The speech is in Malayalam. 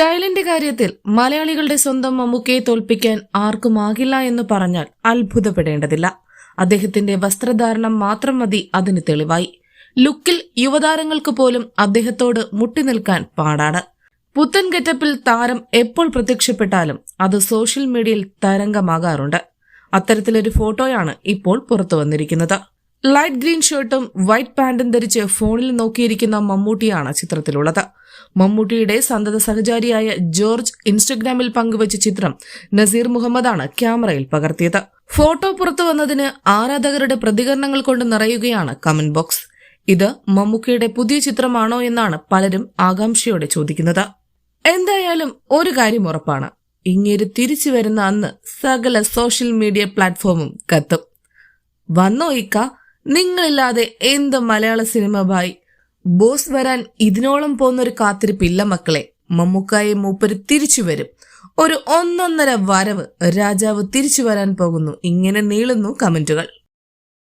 സ്റ്റൈലിന്റെ കാര്യത്തിൽ മലയാളികളുടെ സ്വന്തം മമ്മൂക്കയെ തോൽപ്പിക്കാൻ ആർക്കുമാകില്ല എന്ന് പറഞ്ഞാൽ അത്ഭുതപ്പെടേണ്ടതില്ല. അദ്ദേഹത്തിന്റെ വസ്ത്രധാരണം മാത്രം മതി അതിന് തെളിവായി. ലുക്കിൽ യുവതാരങ്ങൾക്ക് പോലും അദ്ദേഹത്തോട് മുട്ടി നിൽക്കാൻ പാടാണ്. പുത്തൻ ഗെറ്റപ്പിൽ താരം എപ്പോൾ പ്രത്യക്ഷപ്പെട്ടാലും അത് സോഷ്യൽ മീഡിയയിൽ തരംഗമാകാറുണ്ട്. അത്തരത്തിലൊരു ഫോട്ടോയാണ് ഇപ്പോൾ പുറത്തു വന്നിരിക്കുന്നത് ലൈറ്റ് ഗ്രീൻ ഷർട്ടും വൈറ്റ് പാന്റും ധരിച്ച് ഫോണിൽ നോക്കിയിരിക്കുന്ന മമ്മൂട്ടിയാണ് ചിത്രത്തിലുള്ളത്. മമ്മൂട്ടിയുടെ സന്തത സഹചാരിയായ ജോർജ് ഇൻസ്റ്റഗ്രാമിൽ പങ്കുവച്ച ചിത്രം നസീർ മുഹമ്മദാണ് ക്യാമറയിൽ പകർത്തിയത്. ഫോട്ടോ പുറത്തു വന്നതിന് ആരാധകരുടെ പ്രതികരണങ്ങൾ കൊണ്ട് നിറയുകയാണ് കമന്റ് ബോക്സ്. ഇത് മമ്മൂക്കയുടെ പുതിയ ചിത്രമാണോ എന്നാണ് പലരും ആകാംക്ഷയോടെ ചോദിക്കുന്നത്. എന്തായാലും ഒരു കാര്യം ഉറപ്പാണ്. ഇങ്ങേര് തിരിച്ചു വരുന്ന അന്ന് സകല സോഷ്യൽ മീഡിയ പ്ലാറ്റ്ഫോമും കത്തും. വന്നോ ഇക്ക? നിങ്ങളില്ലാതെ എന്ത് മലയാള സിനിമ ഭായി? ബോസ് വരാൻ ഇതിനോളം പോകുന്നൊരു കാത്തിരിപ്പില്ല മക്കളെ. മമ്മൂക്കായെ മൂപ്പര് തിരിച്ചു വരും. ഒരു ഒന്നൊന്നര വരവ് രാജാവ് തിരിച്ചു വരാൻ പോകുന്നു. ഇങ്ങനെ നീളുന്നു കമന്റുകൾ.